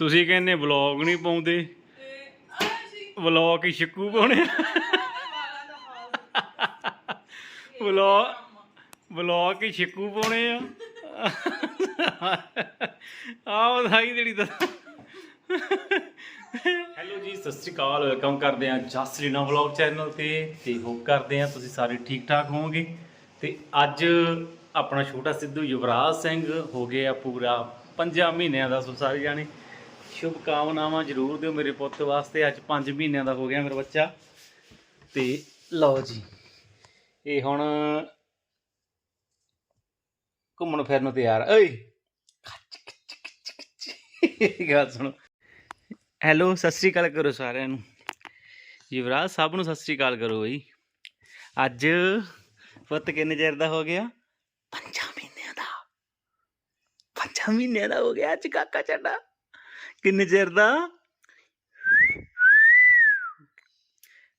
ਤੁਸੀਂ ਕਹਿੰਦੇ ਵਲੌਗ ਨਹੀਂ ਪਾਉਂਦੇ। ਵਲੌਗ ਹੀ ਸ਼ਿੱਕੂ ਪਾਉਣੇ ਵਲੌਗ ਵਲੌਗ ਹੀ ਸ਼ਿੱਕੂ ਪਾਉਣੇ ਆ। ਆਹ ਵਧਾਈ ਜਿਹੜੀ ਤਾਂ। ਹੈਲੋ ਜੀ, ਸਤਿ ਸ੍ਰੀ ਅਕਾਲ ਵੈਲਕਮ ਕਰਦੇ ਆ ਜਸਲੀਨਾ ਵਲੌਗ ਚੈਨਲ ਤੇ ਤੇ ਹੋਪ ਕਰਦੇ ਆ ਤੁਸੀਂ ਸਾਰੇ ਠੀਕ ਠਾਕ ਹੋਵੋਗੇ। ਤੇ ਅੱਜ ਆਪਣਾ ਛੋਟਾ ਸਿੱਧੂ ਯੁਵਰਾਜ ਸਿੰਘ ਹੋ ਗਿਆ ਪੂਰਾ 5 ਮਹੀਨਿਆਂ ਦਾ ਸੋ ਸਾਰੇ ਜਾਣੇ। ਸ਼ੁਭ ਕਾਮਨਾਵਾਂ ਜ਼ਰੂਰ ਦਿਓ ਮੇਰੇ ਪੁੱਤ ਵਾਸਤੇ। ਅੱਜ 5 ਮਹੀਨਿਆਂ ਦਾ ਹੋ ਗਿਆ ਮੇਰਾ ਬੱਚਾ। ਤੇ ਲਓ ਜੀ, ਇਹ ਹੁਣ ਘੁੰਮਣ ਫਿਰਨ ਨੂੰ ਤਿਆਰ ਓਏ ਗੱਲ ਸੁਣੋ। ਹੈਲੋ, ਸਤਿ ਸ੍ਰੀ ਅਕਾਲ ਕਰੋ ਸਾਰਿਆਂ ਨੂੰ। ਯੁਵਰਾਜ ਸਭ ਨੂੰ ਸਤਿ ਸ੍ਰੀ ਅਕਾਲ ਕਰੋ ਜੀ ਅੱਜ ਪੁੱਤ ਕਿੰਨੇ ਚਿਰ ਦਾ ਹੋ ਗਿਆ? ਪੰਜਾਂ ਮਹੀਨਿਆਂ ਦਾ। ਪੰਜਾਂ ਮਹੀਨਿਆਂ ਦਾ ਹੋ ਗਿਆ ਅੱਜ ਕਾਕਾ ਚੱਡਾ ਕਿੰਨੇ ਚਿਰ ਦਾ?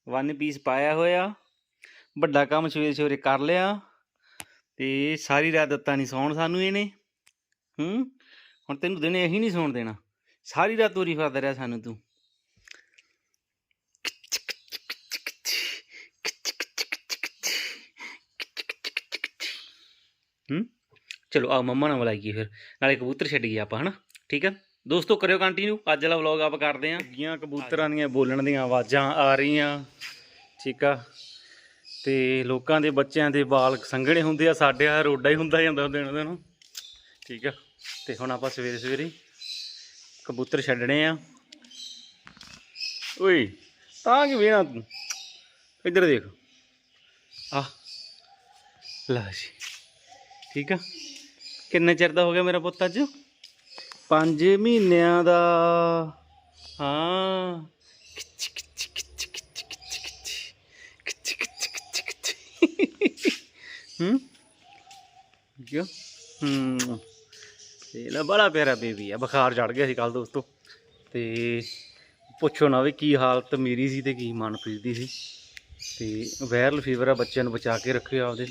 ਵਨ ਪੀਸ ਪਾਇਆ ਹੋਇਆ। ਵੱਡਾ ਕੰਮ ਸਵੇਰੇ ਸਵੇਰੇ ਕਰ ਲਿਆ। ਤੇ ਸਾਰੀ ਰਾਤ ਦਿੱਤਾ ਨਹੀਂ ਸੌਣ ਸਾਨੂੰ ਇਹਨੇ। ਹੂੰ? ਹੁਣ ਤੈਨੂੰ ਦਿਨੇ ਇਹੀ ਨਹੀਂ ਸੌਣ ਦੇਣਾ। ਸਾਰੀ ਰਾਤ ਤੋਰੀ ਫਿਰਦਾ ਰਿਹਾ ਸਾਨੂੰ ਤੂੰ। ਹੂੰ? ਚਲੋ ਆ ਮੰਮਾ ਨਾਲ ਬੁਲਾਈਏ ਫਿਰ। ਨਾਲੇ ਕਬੂਤਰ ਛੱਡ ਗਏ ਆਪਾਂ, ਹਨਾ? ਠੀਕ ਆ? ਦੋਸਤੋ, ਕਰਿਓ ਕੰਟੀਨਿਊ ਅੱਜ ਵਾਲਾ ਵਲੌਗ ਆਪ ਕਰਦੇ ਆਂ। ਗੀਆਂ ਕਬੂਤਰਾਂ ਦੀਆਂ ਬੋਲਣ ਦੀਆਂ ਆਵਾਜ਼ਾਂ ਆ ਰਹੀਆਂ। ਠੀਕ ਆ। ਤੇ ਲੋਕਾਂ ਦੇ ਬੱਚਿਆਂ ਦੇ ਬਾਲ ਸੰਘਣੇ ਹੁੰਦੇ ਆ, ਸਾਡੇ ਆ ਰੋਡਾ ਹੀ ਹੁੰਦਾ ਜਾਂਦਾ ਦਿਨ ਦਿਨ। ਠੀਕ ਆ। ਤੇ ਹੁਣ ਆਪਾਂ ਸਵੇਰੇ ਸਵੇਰੇ ਕਬੂਤਰ ਛੱਡਣੇ ਆ। ਓਏ, ਤਾਂ ਕਿ ਵੇਣਾ ਤੂੰ। ਇੱਧਰ ਦੇਖ। ਆ ਲੈ ਜੀ। ਠੀਕ ਆ। ਕਿੰਨੇ ਚਿਰ ਦਾ ਹੋ ਗਿਆ ਮੇਰਾ ਪੁੱਤ ਅੱਜ? ਪੰਜ ਮਹੀਨਿਆਂ ਦਾ। ਹਾਂ। ਹੂੰ? ਯੋ। ਹੂੰ। ਤੇ ਲਾ ਬੜਾ ਪਿਆਰਾ ਬੇਬੀ ਆ ਬੁਖਾਰ ਚੜ ਗਿਆ ਸੀ ਕੱਲ ਦੋਸਤੋ। ਤੇ ਪੁੱਛੋ ਨਾ ਵੀ ਕੀ ਹਾਲਤ ਮੇਰੀ ਸੀ ਤੇ ਕੀ ਮਨ ਦੀ ਸੀ। ਤੇ ਵਾਇਰਲ ਫੀਵਰ ਆ ਬੱਚਿਆਂ ਨੂੰ ਬਚਾ ਕੇ ਰੱਖਿਆ ਆਪਦੇ।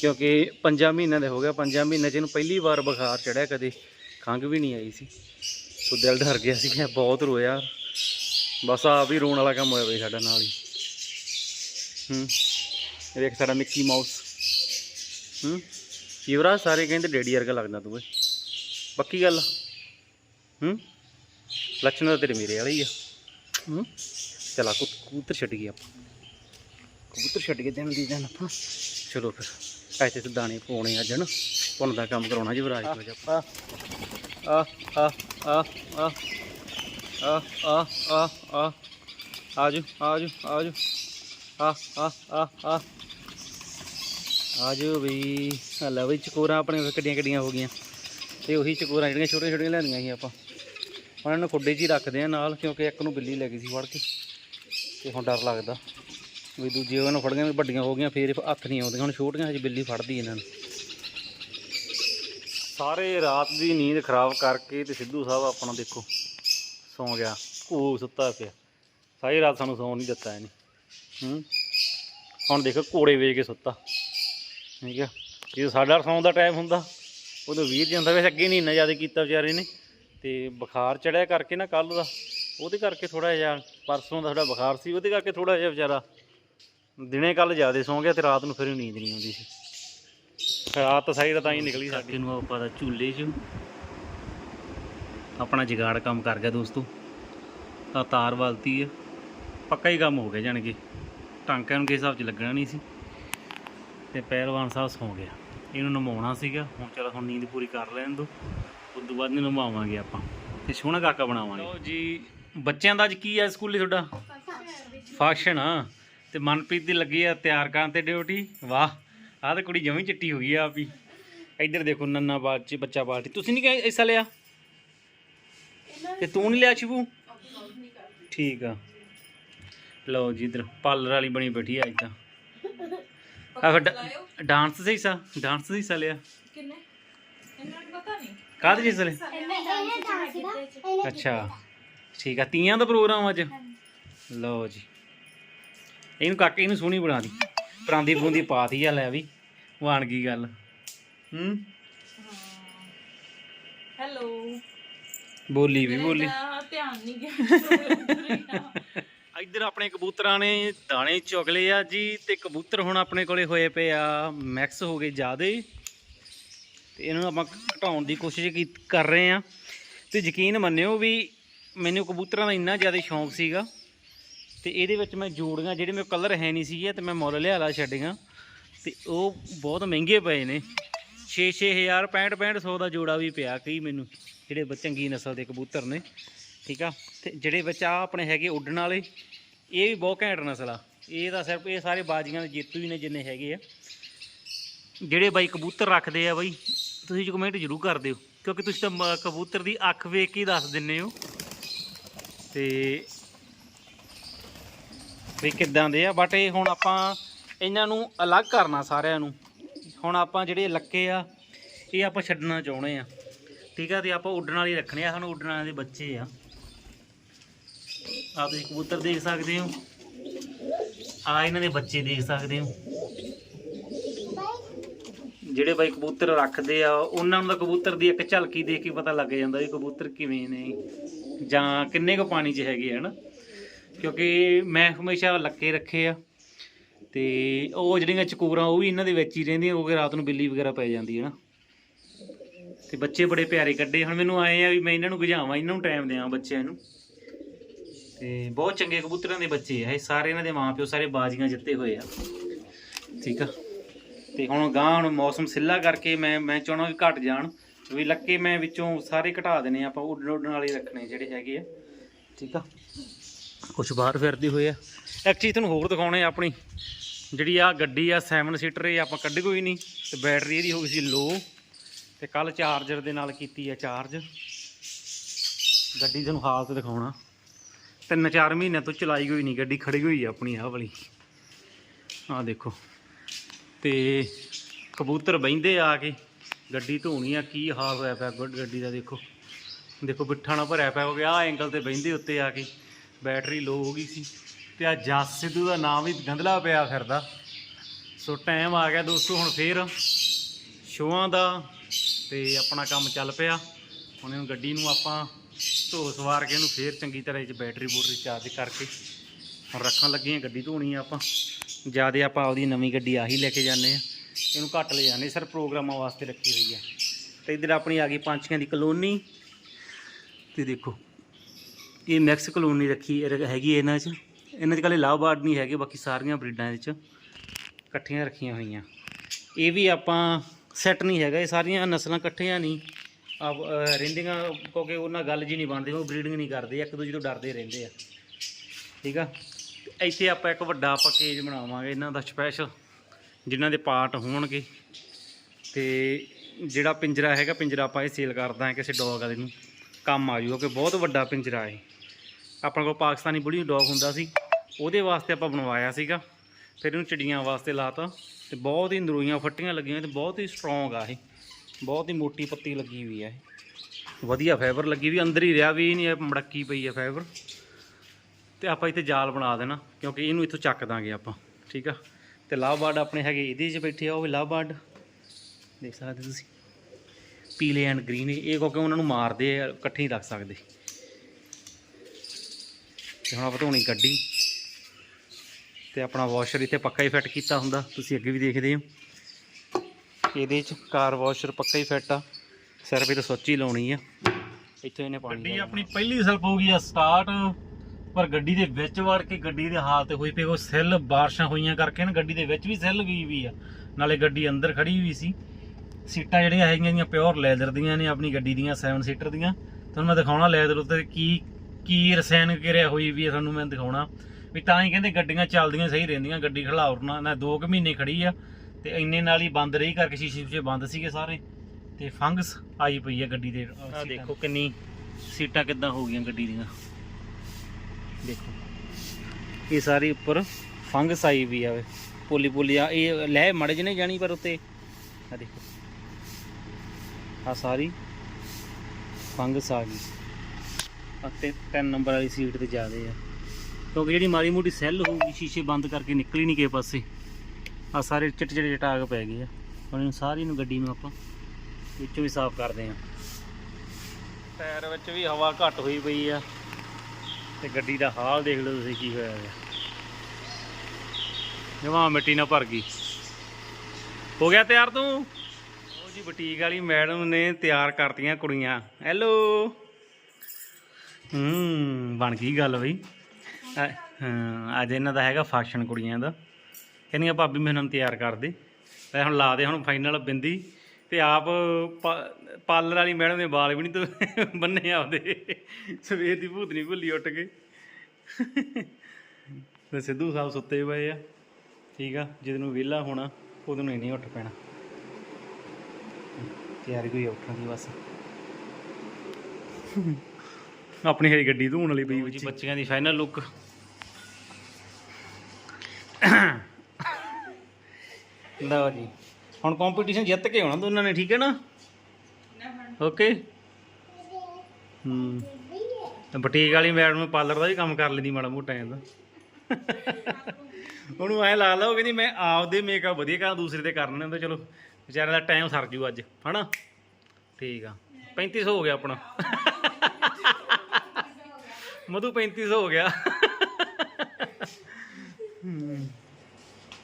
ਕਿਉਂਕਿ ਪੰਜਾਂ ਮਹੀਨਿਆਂ ਦੇ ਹੋ ਗਿਆ ਪੰਜਾਂ ਮਹੀਨਿਆਂ ਚ ਇਹਨੂੰ ਪਹਿਲੀ ਵਾਰ ਬੁਖਾਰ ਚੜਿਆ ਕਦੇ। ਖੰਘ ਵੀ ਨਹੀਂ ਆਈ ਸੀ। ਸੋ ਦਿਲ ਡਰ ਗਿਆ ਸੀ ਕਿ ਬਹੁਤ ਰੋਇਆ। ਬਸ ਆਪ ਹੀ ਰੋਣ ਵਾਲਾ ਕੰਮ ਹੋਇਆ ਬਈ ਸਾਡਾ ਨਾਲ ਹੀ। ਹੂੰ। ਇਹ ਦੇਖ ਸਾਡਾ ਮਿੱਕੀ ਮਾਊਸ। ਹੂੰ। ਯੁਵਰਾਜ ਸਾਰੇ ਕਹਿੰਦੇ ਡੈਡੀ ਵਰਗਾ ਲੱਗਦਾ ਤੂੰ ਓਏ। ਪੱਕੀ ਗੱਲ ਆ? ਹੂੰ। ਲੱਛਣ ਤਾਂ ਤੇਰੇ ਮੇਰੇ ਵਾਲੇ ਹੀ ਆ। ਹੂੰ। ਚਲਾ ਕਬੂਤਰ ਛੱਡ ਗਏ ਆਪਾਂ। ਕਬੂਤਰ ਛੱਡ ਕੇ ਦਿਨ ਦੀ ਦਿਨ ਆਪਾਂ। ਚਲੋ ਫਿਰ। ਐਸੇ ਤੇ ਦਾਣੇ ਪਾਉਣੇ ਅੱਜ ਨਾ ਪੁੰਨ ਦਾ ਕੰਮ ਕਰਾਉਣਾ ਯੁਵਰਾਜ ਕੋਲ ਆਪਾਂ ਆ ਆ ਆ ਆ ਆ ਆ ਆ ਆ ਆਜੋ ਆਜੋ ਆਜੋ। ਆ ਆ ਆ ਆ ਆਜੋ ਵੀ ਲੈ ਬਈ ਚਕੋਰਾਂ ਆਪਣੇ ਫਿਰ ਕਿੱਡੀਆਂ ਕਿੱਡੀਆਂ ਹੋ ਗਈਆਂ। ਤੇ ਉਹੀ ਚਕੋਰਾਂ ਜਿਹੜੀਆਂ ਛੋਟੀਆਂ ਛੋਟੀਆਂ ਲੈਣੀਆਂ ਸੀ ਆਪਾਂ। ਉਹਨਾਂ ਨੂੰ ਖੁੱਡੇ 'ਚ ਹੀ ਰੱਖਦੇ ਆ ਨਾਲ, ਕਿਉਂਕਿ ਇੱਕ ਨੂੰ ਬਿੱਲੀ ਲੈ ਗਈ ਸੀ ਫੜ ਕੇ। ਤੇ ਹੁਣ ਡਰ ਲੱਗਦਾ। ਵੀ ਦੂਜੀ ਉਹਨਾਂ ਫੜ ਗਈਆਂ ਵੀ ਵੱਡੀਆਂ ਹੋ ਗਈਆਂ, ਫੇਰ ਹੱਥ ਨਹੀਂ ਆਉਂਦੀਆਂ, ਹੁਣ ਛੋਟੀਆਂ ਹਜੇ ਬਿੱਲੀ ਫੜਦੀ ਇਹਨਾਂ ਨੂੰ। ਸਾਰੇ ਰਾਤ ਦੀ ਨੀਂਦ ਖਰਾਬ ਕਰਕੇ ਤੇ ਸਿੱਧੂ ਸਾਹਿਬ ਆਪਣਾ ਦੇਖੋ, ਸੌਂ ਗਿਆ ਉਹ ਸੁੱਤਾ ਪਿਆ। ਸਾਰੀ ਰਾਤ ਸਾਨੂੰ ਸੌਣ ਨਹੀਂ ਦਿੱਤਾ ਇਹਨੇ। ਹੂੰ? ਹੁਣ ਦੇਖੋ ਕੋੜੇ ਵੇਚ ਕੇ ਸੁੱਤਾ। ਠੀਕ ਆ? ਜੇ ਸਾਡਾ ਸੌਣ ਦਾ ਟਾਈਮ ਹੁੰਦਾ, ਉਦੋਂ ਵੀਰ ਜਾਂਦਾ ਵੈਸੇ ਅੱਗੇ ਨਹੀਂ ਇੰਨਾ ਜ਼ਿਆਦਾ ਕੀਤਾ ਵਿਚਾਰੇ ਨੇ। ਤੇ ਬੁਖਾਰ ਚੜਿਆ ਕਰਕੇ ਨਾ ਕੱਲ ਦਾ, ਉਹਦੇ ਕਰਕੇ ਥੋੜਾ ਜਿਹਾ, ਪਰਸੋਂ ਦਾ ਥੋੜਾ ਬੁਖਾਰ ਸੀ, ਉਹਦੇ ਕਰਕੇ ਥੋੜਾ ਜਿਹਾ ਵਿਚਾਰਾ ਦਿਨੇ ਕੱਲ ਜ਼ਿਆਦਾ ਸੌਂ ਗਿਆ ਤੇ ਰਾਤ ਨੂੰ ਫਿਰ ਨੀਂਦ ਨਹੀਂ ਆਉਂਦੀ ਸੀ। ਰਾਤ ਤਾਂ ਸਾਰੀ ਰਾਤ ਤਾਂ ਹੀ ਨਿਕਲੀ ਸਾਡੀ। ਨੂੰ ਆਪਾਂ ਦਾ ਝੂਲੇ 'ਚ ਆਪਣਾ ਜਗਾੜ ਕੰਮ ਕਰ ਗਿਆ ਦੋਸਤੋ। ਤਾਂ ਤਾਰ ਵਲਤੀ ਆ। ਪੱਕਾ ਹੀ ਕੰਮ ਹੋ ਗਿਆ ਜਾਣ ਕੇ। ਟਾਂਕਿਆਂ ਨੂੰ ਕਿਸੇ ਹਿਸਾਬ 'ਚ ਲੱਗਣਾ ਨਹੀਂ ਸੀ। ਤੇ ਪਹਿਲਵਾਨ ਸਾਹਿਬ ਸੌਂ ਗਿਆ। ਇਹਨੂੰ ਨਮਾਉਣਾ ਸੀਗਾ। ਹੁਣ ਚਲੋ ਹੁਣ ਨੀਂਦ ਪੂਰੀ ਕਰ ਲੈਣ ਦੋ। ਉਸ ਤੋਂ ਬਾਅਦ ਇਹਨੂੰ ਨਮਾਵਾਂਗੇ ਆਪਾਂ। ਤੇ ਸੋਹਣਾ ਕਾਕਾ ਬਣਾਵਾਂਗੇ। ਲਓ ਜੀ। ਬੱਚਿਆਂ ਦਾ ਅੱਜ ਕੀ ਹੈ ਸਕੂਲੇ ਤੁਹਾਡਾ? ਫੰਕਸ਼ਨ ਆ। ਤੇ ਮਨਪ੍ਰੀਤ ਦੀ ਲੱਗੀ ਆ ਤਿਆਰ ਕਰਨ ਤੇ ਡਿਊਟੀ। ਵਾਹ ਆਹ ਤਾਂ ਕੁੜੀ ਜਮੀ ਚਿੱਟੀ ਹੋ ਗਈ ਆ ਆਪ ਇੱਧਰ ਦੇਖੋ ਨੰਨਾ ਬਾਲਟੀ ਬੱਚਾ ਬਾਲਟੀ ਤੁਸੀਂ ਨਹੀਂ ਹਿੱਸਾ ਲਿਆ? ਤੇ ਤੂੰ ਨਹੀਂ ਲਿਆ ਸ਼ਿਬੂ? ਠੀਕ ਆ। ਲਓ ਜੀ ਇਧਰ ਪਾਰਲਰ ਵਾਲੀ ਬਣੀ ਬੈਠੀ ਆ ਅੱਜ ਤਾਂ। ਆ ਫਿਰ ਡਾਂਸ ਦਾ ਹਿੱਸਾ ਡਾਂਸ ਦਾ ਹਿੱਸਾ ਲਿਆ। ਕਿੰਨੇ? ਇਹਨਾਂ ਨੂੰ ਪਤਾ ਨਹੀਂ। ਕਾਹਦੇ ਹਿੱਸਾ ਲਿਆ? ਅੱਛਾ। ਠੀਕ ਆ ਤੀਆਂ ਦਾ ਪ੍ਰੋਗਰਾਮ ਅੱਜ। ਲਓ ਜੀ। ਇਹਨੂੰ ਕਾਕੇ ਇਹਨੂੰ ਸੋਹਣੀ ਬਣਾ ਦੀ। ਪਰਾਂਦੀ ਪਰੂੰਦੀ ਪਾਤੀ ਆ ਲੈ ਵੀ। ਬਣ ਗਈ ਗੱਲ। ਹੂੰ? ਹੈਲੋ। ਬੋਲੀ ਵੀ ਬੋਲੀ। ਧਿਆਨ ਨਹੀਂ ਗਿਆ। ਇੱਧਰ ਆਪਣੇ ਕਬੂਤਰਾਂ ਨੇ ਦਾਣੇ ਚੁਗ ਲਏ ਆ ਜੀ ਤੇ ਕਬੂਤਰ ਹੁਣ ਆਪਣੇ ਕੋਲੇ ਹੋਏ ਪਏ ਆ। ਮੈਕਸ ਹੋ ਗਏ ਜ਼ਿਆਦੇ। ਤੇ ਇਹਨਾਂ ਆਪਾਂ ਘਟਾਉਣ ਦੀ ਕੋਸ਼ਿਸ਼ ਕਰ ਰਹੇ ਆ। ਤੇ ਯਕੀਨ ਮੰਨਿਓ ਵੀ ਮੈਨੂੰ ਕਬੂਤਰਾਂ ਦਾ ਇੰਨਾ ਜ਼ਿਆਦਾ ਸ਼ੌਂਕ ਸੀਗਾ। ਤੇ ਇਹਦੇ ਵਿੱਚ ਮੈਂ ਜੋੜੀਆਂ ਜਿਹੜੇ ਮੇਰੇ ਕਲਰ ਹੈ ਨਹੀਂ ਸੀਗੇ, ਤੇ ਮੈਂ ਮੁੱਲ ਲਿਆ ਲਾ ਛੱਡੀਆਂ। ਤੇ ਉਹ ਬਹੁਤ ਮਹਿੰਗੇ ਪਏ ਨੇ। 6-6000 65-6500 ਦਾ ਜੋੜਾ ਵੀ ਪਿਆ ਕਈ ਮੈਨੂੰ, ਜਿਹੜੇ ਬ- ਚੰਗੀ ਨਸਲ ਦੇ ਕਬੂਤਰ ਨੇ। ਠੀਕ ਆ? ਤੇ ਜਿਹੜੇ ਵਿੱਚ ਆ ਆਪਣੇ ਹੈਗੇ ਉੱਡਣ ਵਾਲੇ, ਇਹ ਵੀ ਬਹੁਤ ਘੈਂਟ ਨਸਲ ਆ। ਇਹ ਤਾਂ ਸਿਰਫ, ਇਹ ਸਾਰੇ ਬਾਜੀਆਂ ਦੇ ਜੇਤੂ ਹੀ ਨੇ ਜਿੰਨੇ ਹੈਗੇ ਆ। ਜਿਹੜੇ ਬਾਈ ਕਬੂਤਰ ਰੱਖਦੇ ਆ ਬਾਈ, ਤੁਸੀਂ ਕਮੈਂਟ ਜ਼ਰੂਰ ਕਰ ਦਿਓ। ਕਿਉਂਕਿ ਤੁਸੀਂ ਤਾਂ ਮ- ਕਬੂਤਰ ਦੀ ਅੱਖ ਵੇਖ ਕੇ ਦੱਸ ਦਿੰਨੇ ਹੋ। ਤੇ ਵੀ ਕਿੱਦਾਂ ਦੇ ਆ ਬਟ ਇਹ ਹੁਣ ਆਪਾਂ ਇਹਨਾਂ ਨੂੰ ਅਲੱਗ ਕਰਨਾ ਸਾਰਿਆਂ ਨੂੰ। ਹੁਣ ਆਪਾਂ ਜਿਹੜੇ ਲੱਕੇ ਆ, ਇਹ ਆਪਾਂ ਛੱਡਣਾ ਚਾਹੁੰਦੇ ਆ। ਠੀਕ ਆ, ਤੇ ਆਪਾਂ ਉੱਡਣ ਵਾਲੀ ਰੱਖਣੇ ਆ, ਸਾਨੂੰ ਉੱਡਣ ਵਾਲਿਆਂ ਦੇ ਬੱਚੇ ਆ। ਆ ਤੁਸੀਂ ਕਬੂਤਰ ਦੇਖ ਸਕਦੇ ਹੋ। ਆ ਇਹਨਾਂ ਦੇ ਬੱਚੇ ਦੇਖ ਸਕਦੇ ਹੋ। ਜਿਹੜੇ ਬਾਈ ਕਬੂਤਰ ਰੱਖਦੇ ਆ, ਉਹਨਾਂ ਨੂੰ ਤਾਂ ਕਬੂਤਰ ਦੀ ਇੱਕ ਝਲਕੀ ਦੇਖ ਕੇ ਪਤਾ ਲੱਗ ਜਾਂਦਾ ਵੀ ਕਬੂਤਰ ਕਿਵੇਂ ਨੇ। ਜਾਂ ਕਿੰਨੇ ਕੁ ਪਾਣੀ 'ਚ ਹੈਗੇ ਆ ਨਾ ਕਿਉਂਕਿ ਮੈਂ ਹਮੇਸ਼ਾ ਲੱਕੇ ਰੱਖੇ ਆ। ਤੇ ਉਹ ਜਿਹੜੀਆਂ ਚਕੂਰਾਂ, ਉਹ ਵੀ ਇਹਨਾਂ ਦੇ ਵਿੱਚ ਹੀ ਰਹਿੰਦੀਆਂ, ਕਿਉਂਕਿ ਰਾਤ ਨੂੰ ਬਿੱਲੀ ਵਗੈਰਾ ਪੈ ਜਾਂਦੀ ਹੈ ਨਾ। ਤੇ ਬੱਚੇ ਬੜੇ ਪਿਆਰੇ ਕੱਢੇ। ਹੁਣ ਮੈਨੂੰ ਆਏ ਆ ਵੀ ਮੈਂ ਇਹਨਾਂ ਨੂੰ ਗਜਾਵਾਂ ਇਹਨਾਂ ਨੂੰ ਟਾਈਮ ਦਿਆਂ ਬੱਚਿਆਂ ਨੂੰ। ਤੇ ਬਹੁਤ ਚੰਗੇ ਕਬੂਤਰਾਂ ਦੇ ਬੱਚੇ ਆ। ਇਹ ਸਾਰੇ ਇਹਨਾਂ ਦੇ ਮਾਪਿਓ, ਸਾਰੇ ਬਾਜ਼ੀਆਂ ਜਿੱਤੇ ਹੋਏ ਆ। ਠੀਕ ਆ? ਤੇ ਹੁਣ ਗਾਂ ਹੁਣ ਮੌਸਮ ਸਿੱਲਾ ਕਰਕੇ ਮੈਂ ਮੈਂ ਚਾਹਣਾ ਵੀ ਘਟ ਜਾਣ। ਵੀ ਲੱਕੇ ਮੈਂ ਵਿੱਚੋਂ ਸਾਰੇ ਘਟਾ ਦੇਣੇ ਆਪਾਂ ਉੱਡਣ ਉੱਡਣ ਵਾਲੇ ਰੱਖਣੇ ਜਿਹੜੇ ਹੈਗੇ ਆ। ਠੀਕ ਆ? ਕੁਝ ਬਾਹਰ ਫਿਰਦੇ ਹੋਏ ਆ। ਇੱਕ ਚੀਜ਼ ਤੁਹਾਨੂੰ ਹੋਰ ਦਿਖਾਉਣੇ ਆ ਆਪਣੀ। ਜਿਹੜੀ ਆ ਗੱਡੀ ਆ 7 ਸੀਟਰ ਇਹ ਆਪਾਂ ਕੱਢ ਕੋਈ ਨਹੀਂ, ਤੇ ਬੈਟਰੀ ਇਹਦੀ ਹੋ ਗਈ ਸੀ ਲੋ ਤੇ ਕੱਲ ਚਾਰਜਰ ਦੇ ਨਾਲ ਕੀਤੀ ਆ ਚਾਰਜ ਗੱਡੀ ਤੁਹਾਨੂੰ ਹਾਲਤ ਦਿਖਾਉਣਾ। ਤਿੰਨ ਚਾਰ ਮਹੀਨਿਆਂ ਤੋਂ ਚਲਾਈ ਹੋਈ ਨਹੀਂ, ਗੱਡੀ ਖੜੀ ਹੋਈ ਆ ਆਪਣੀ ਆਹ ਵਾਲੀ। ਆਹ ਦੇਖੋ। ਤੇ ਕਬੂਤਰ ਬਹਿੰਦੇ ਆ ਕੇ, ਗੱਡੀ ਧੋਣੀ ਆ, ਕੀ ਹਾਲ ਹੋਇਆ ਪਿਆ, ਗੱਡੀ ਦਾ ਦੇਖੋ। ਦੇਖੋ, ਬਿੱਠਾ ਨਾ ਭਰਿਆ ਪਿਆ ਕਿਉਂਕਿ ਆਹ ਐਂਗਲ ਤੇ ਬਹਿੰਦੇ ਉੱਤੇ ਆ ਕੇ। ਬੈਟਰੀ ਲੋ ਹੋ ਗਈ ਸੀ ਤੇ ਆ ਜਸ ਸਿੱਧੂ ਦਾ ਨਾਮ ਵੀ ਗੰਧਲਾ ਪਿਆ ਫਿਰਦਾ। ਸੋ ਟਾਈਮ ਆ ਗਿਆ ਦੋਸਤੋ ਹੁਣ ਫੇਰ ਸ਼ੋਆਂ ਦਾ ਤੇ ਆਪਣਾ ਕੰਮ ਚੱਲ ਪਿਆ। ਹੁਣ ਇਹਨੂੰ ਗੱਡੀ ਨੂੰ ਆਪਾਂ ਧੋ ਸਵਾਰ ਕੇ ਇਹਨੂੰ ਫੇਰ ਚੰਗੀ ਤਰ੍ਹਾਂ ਇਹ 'ਚ ਬੈਟਰੀ ਬੂਟਰੀ ਚਾਰਜ ਕਰਕੇ ਹੁਣ ਰੱਖਣ ਲੱਗੇ ਆ ਗੱਡੀ ਧੋਣੀ ਆ ਆਪਾਂ। ਜਿਆਦੇ ਆਪਾਂ ਆਪਦੀ ਨਵੀਂ ਗੱਡੀ ਆਹੀ ਲੈ ਕੇ ਜਾਂਦੇ ਆ ਇਹਨੂੰ ਘੱਟ ਲੈ ਜਾਂਦੇ ਸਰ ਪ੍ਰੋਗਰਾਮਾਂ ਵਾਸਤੇ ਰੱਖੀ ਹੋਈ ਹੈ। ਤੇ ਇੱਧਰ ਆਪਣੀ ਆ ਗਈ ਪੰਛੀਆਂ ਦੀ ਕਲੋਨੀ। ਤੇ ਦੇਖੋ। ਇਹ ਮੈਕਸ ਕਲੋਨੀ ਰੱਖੀ ਹੈਗੀ ਇਹਨਾਂ 'ਚ ਇਹਨਾਂ 'ਚ ਕੱਲੇ ਲਾਭਬਾਰਡ ਨਹੀਂ ਹੈਗੇ, ਬਾਕੀ ਸਾਰੀਆਂ ਬਰੀਡਾਂ ਦੇ 'ਚ ਇਕੱਠੀਆਂ ਰੱਖੀਆਂ ਹੋਈਆਂ। ਇਹ ਵੀ ਆਪਾਂ ਸੈੱਟ ਨਹੀਂ ਹੈਗਾ, ਇਹ ਸਾਰੀਆਂ ਨਸਲਾਂ ਇਕੱਠੀਆਂ ਨਹੀਂ। ਆ ਰਹਿੰਦੀਆਂ, ਕਿਉਂਕਿ ਉਹਨਾਂ ਗੱਲ ਜੀ ਨਹੀਂ ਬਣਦੀ, ਉਹ ਬਰੀਡਿੰਗ ਨਹੀਂ ਕਰਦੇ, ਇੱਕ ਦੂਜੇ ਤੋਂ ਡਰਦੇ ਰਹਿੰਦੇ ਆ। ਠੀਕ ਆ? ਇੱਥੇ ਆਪਾਂ ਇੱਕ ਵੱਡਾ ਆਪਾਂ ਕੇਜ ਬਣਾਵਾਂਗੇ, ਇਹਨਾਂ ਦਾ ਸਪੈਸ਼ਲ ਜਿਨ੍ਹਾਂ ਦੇ ਪਾਰਟ ਹੋਣਗੇ। ਤੇ ਜਿਹੜਾ ਪਿੰਜਰਾ ਹੈਗਾ, ਪਿੰਜਰਾ ਆਪਾਂ ਇਹ ਸੇਲ ਕਰਦਾ ਹਾਂ ਕਿਸੇ ਡੌਗ ਵਾਲੇ ਨੂੰ। ਕੰਮ ਆ ਜੂਗਾ ਕਿ ਬਹੁਤ ਵੱਡਾ ਪਿੰਜਰਾ ਹੈ ਆਪਣੇ ਕੋਲ ਪਾਕਿਸਤਾਨੀ ਬੁੜੀ ਡੌਗ ਹੁੰਦਾ ਸੀ, ਉਹਦੇ ਵਾਸਤੇ ਆਪਾਂ ਬਣਵਾਇਆ ਸੀਗਾ। ਫਿਰ ਇਹਨੂੰ ਚਿੜੀਆਂ ਵਾਸਤੇ ਲਾਤਾ ਤੇ ਬਹੁਤ ਹੀ ਨਰੋਈਆਂ ਫੱਟੀਆਂ ਲੱਗੀਆਂ ਤੇ ਬਹੁਤ ਹੀ ਸਟਰੋਂਗ ਆ ਇਹ। ਬਹੁਤ ਹੀ ਮੋਟੀ ਪੱਤੀ ਲੱਗੀ ਹੋਈ ਆ ਇਹ। ਵਧੀਆ ਫਾਈਬਰ ਲੱਗੀ ਵੀ, ਅੰਦਰ ਹੀ ਰਿਹਾ ਵੀ ਨਹੀਂ ਇਹ ਮੜਕੀ ਪਈ ਆ ਫਾਈਬਰ ਤੇ ਆਪਾਂ ਇੱਥੇ ਜਾਲ ਬਣਾ ਦੇਣਾ, ਕਿਉਂਕਿ ਇਹਨੂੰ ਇੱਥੋਂ ਚੱਕ ਦਾਂਗੇ ਆਪਾਂ, ਠੀਕ ਆ? ਤੇ ਲਾਵਬਰਡ ਆਪਣੇ ਹੈਗੇ, ਇਹਦੇ 'ਚ ਬੈਠੇ ਆ ਉਹ ਵੀ ਲਾਵਬਰਡ ਦੇਖ ਸਕਦੇ ਤੁਸੀਂ। ਪੀਲੇ ਐਂਡ ਗ੍ਰੀਨ ਇਹ ਕਿਉਂਕਿ ਉਹਨਾਂ ਨੂੰ ਮਾਰਦੇ ਆ, ਇਕੱਠੇ ਹੀ ਰੱਖ ਸਕਦੇ। ਤੇ ਹੁਣ ਆਪਾਂ ਧੋਣੀ ਗੱਡੀ। ਤੇ ਆਪਣਾ ਵਾਸ਼ਰ ਇੱਥੇ ਪੱਕਾ ਹੀ ਫਿੱਟ ਕੀਤਾ ਹੁੰਦਾ। ਤੁਸੀਂ ਅੱਗੇ ਵੀ ਦੇਖਦੇ ਹੋ। ਇਹਦੇ 'ਚ ਕਾਰ ਵਾਸ਼ਰ ਪੱਕਾ ਹੀ ਫਿੱਟ ਆ। ਸਿਰਫ ਇਹ ਤਾਂ ਸੁੱਚ ਲਾਉਣੀ ਆ। ਇੱਥੋਂ ਇਹਨੇ ਪਾਣੀ ਗੱਡੀ ਆਪਣੀ ਪਹਿਲੀ ਸਲਪ ਹੋ ਗਈ ਆ ਸਟਾਰਟ ਪਰ ਗੱਡੀ ਦੇ ਵਿੱਚ ਵੜ ਕੇ ਗੱਡੀ ਦੇ ਹਾਲਤ ਹੋਈ ਪਈ ਉਹ ਸੈੱਲ ਬਾਰਿਸ਼ਾਂ ਹੋਈਆਂ ਕਰਕੇ ਨਾ ਗੱਡੀ ਦੇ ਵਿੱਚ ਵੀ ਸੈੱਲ ਗਈ ਵੀ ਆ। ਨਾਲੇ ਗੱਡੀ ਅੰਦਰ ਖੜੀ ਹੋਈ ਸੀ। ਸੀਟਾਂ ਜਿਹੜੀਆਂ ਹੈਗੀਆਂ ਦੀਆਂ ਪਿਓਰ ਲੈਦਰ ਦੀਆਂ ਨੇ ਆਪਣੀ ਗੱਡੀ ਦੀਆਂ 7 ਸੀਟਰ ਦੀਆਂ। ਤੁਹਾਨੂੰ ਮੈਂ ਦਿਖਾਉਣਾ ਲੈਦਰ ਉੱਤੇ ਕੀ ਕੀ ਰਸਾਇਣ ਕਿਰਿਆ ਹੋਈ ਵੀ ਆ ਤੁਹਾਨੂੰ ਮੈਂ ਦਿਖਾਉਣਾ। ਵੀ ਤਾਂ ਹੀ ਕਹਿੰਦੇ ਗੱਡੀਆਂ ਚੱਲਦੀਆਂ ਸਹੀ ਰਹਿੰਦੀਆਂ ਗੱਡੀ ਖੜਾਉਰ ਨਾ ਨਾ 2 ਕੁ ਮਹੀਨੇ ਖੜੀ ਆ ਤੇ ਇੰਨੇ ਨਾਲ ਹੀ ਬੰਦ ਰਹੀ ਕਰਕੇ ਸ਼ੀਸ਼ੇ ਸ਼ੀਸ਼ੇ ਬੰਦ ਸੀਗੇ ਸਾਰੇ ਤੇ ਫੰਗਸ ਆਈ ਪਈ ਆ ਗੱਡੀ ਦੇ ਆ ਦੇਖੋ ਕਿੰਨੀ ਸੀਟਾਂ ਕਿੱਦਾਂ ਹੋ ਗਈਆਂ ਗੱਡੀ ਦੀਆਂ। ਦੇਖੋ। ਇਹ ਸਾਰੀ ਉੱਪਰ ਫੰਗਸ ਆਈ ਵੀ ਆ ਪੋਲੀ ਪੋਲੀ ਆ ਇਹ ਲੈ ਮੜ ਜਨੇ ਜਾਣੀ ਪਰ ਉੱਤੇ। ਆ ਦੇਖੋ। ਆ ਸਾਰੀ ਫੰਗਸ ਆ ਗਈ। ਅਤੇ ਤੇ 3 ਨੰਬਰ ਵਾਲੀ ਸੀਟ ਤੇ ਜਾਦੇ ਆ। ਕਿਉਂਕਿ ਜਿਹੜੀ ਮਾੜੀ ਮੋਟੀ ਸੈੱਲ ਹੋਊਗੀ, ਸ਼ੀਸ਼ੇ ਬੰਦ ਕਰਕੇ ਨਿਕਲੀ ਨਹੀਂ ਕਿਸੇ ਪਾਸੇ। ਆ ਸਾਰੇ ਚਿੱਟੇ ਚਿੱਟੇ ਟਾਗ ਪੈ ਗਏ ਆ। ਹੁਣ ਇਹਨੂੰ ਸਾਰੀ ਨੂੰ ਗੱਡੀ ਨੂੰ ਆਪਾਂ ਵਿੱਚੋਂ ਵੀ ਸਾਫ਼ ਕਰਦੇ ਆ। ਟਾਇਰ ਵਿੱਚ ਵੀ ਹਵਾ ਘੱਟ ਹੋਈ ਪਈ ਆ। ਤੇ ਗੱਡੀ ਦਾ ਹਾਲ ਦੇਖ ਲਓ ਤੁਸੀਂ ਕੀ ਹੋਇਆ ਹੈ ਜਮਾ ਮਿੱਟੀ ਨਾਲ ਭਰ ਗਈ। ਹੋ ਗਿਆ ਤਿਆਰ ਤੂੰ? ਉਹ ਜੀ, ਬੁਟੀਕ ਵਾਲੀ ਮੈਡਮ ਨੇ ਤਿਆਰ ਕਰਤੀਆਂ ਕੁੜੀਆਂ। ਹੈਲੋ ਹੂੰ, ਬਣ ਗਈ ਗੱਲ ਬਈ। ਹਾਂ, ਅੱਜ ਇਹਨਾਂ ਦਾ ਹੈਗਾ ਫੰਕਸ਼ਨ ਕੁੜੀਆਂ ਦਾ। ਕਹਿੰਦੀਆਂ, ਭਾਬੀ, ਮੈਨੂੰ ਤਿਆਰ ਕਰ ਦੇ। ਤੇ ਹੁਣ ਲਾ ਦੇ ਹੁਣ ਫਾਈਨਲ ਬਿੰਦੀ ਤੇ ਆਪ ਪਾਰਲਰ ਵਾਲੀ ਮੈਡਮ ਦੇ ਵਾਲ ਵੀ ਨਹੀਂ ਤੋਂ ਬੰਨੇ ਆਪਦੇ। ਸਵੇਰ ਦੀ ਭੂਤ ਨਹੀਂ ਭੁੱਲੀ ਉੱਠ ਕੇ। ਤੇ ਸਿੱਧੂ ਸਾਹਿਬ ਸੁੱਤੇ ਪਏ ਆ। ਠੀਕ ਆ ਜਦੋਂ ਨੂੰ ਵਿਹਲਾ ਹੋਣਾ ਉਦੋਂ ਨੂੰ ਹੀ ਨਹੀਂ ਉੱਠ ਪੈਣਾ। ਤਿਆਰੀ ਕੋਈ ਉੱਠਣ ਦੀ ਬਸ। ਆਪਣੀ ਹਰੀ ਗੱਡੀ ਧੋਣ ਵਾਲੀ ਪਈ ਵਿੱਚ ਜੀ ਬੱਚਿਆਂ ਦੀ ਫਾਈਨਲ ਲੁੱਕ ਲਓ ਜੀ। ਹੁਣ ਕੰਪੀਟੀਸ਼ਨ ਜਿੱਤ ਕੇ ਆਉਣਾ ਦੋਨਾਂ ਨੇ ਠੀਕ ਹੈ ਨਾ? ਓਕੇ ਹੂੰ। ਤੇ ਬੁਟੀਕ ਵਾਲੀ ਮੈਡਮ ਨੂੰ ਪਾਰਲਰ ਦਾ ਵੀ ਕੰਮ ਕਰ ਲੈਂਦੀ ਮਾੜਾ ਮੋਟਾ ਇਹਦਾ ਉਹਨੂੰ ਐ ਲਾ ਲਾ ਉਹ ਕਹਿੰਦੀ ਮੈਂ ਆਪਦੇ ਮੇਕਅਪ ਵਧੀਆ ਕਰਾਂ ਦੂਸਰੇ ਤੇ ਕਰਨੇ ਹੁੰਦੇ ਚਲੋ। ਵਿਚਾਰੇ ਦਾ ਟਾਈਮ ਸਰ ਜੂ ਅੱਜ ਹਨਾ? ਠੀਕ ਆ। 3500 ਹੋ ਗਿਆ ਆਪਣਾ। ਮਧੂ 3500 ਹੋ ਗਿਆ ਹੂੰ।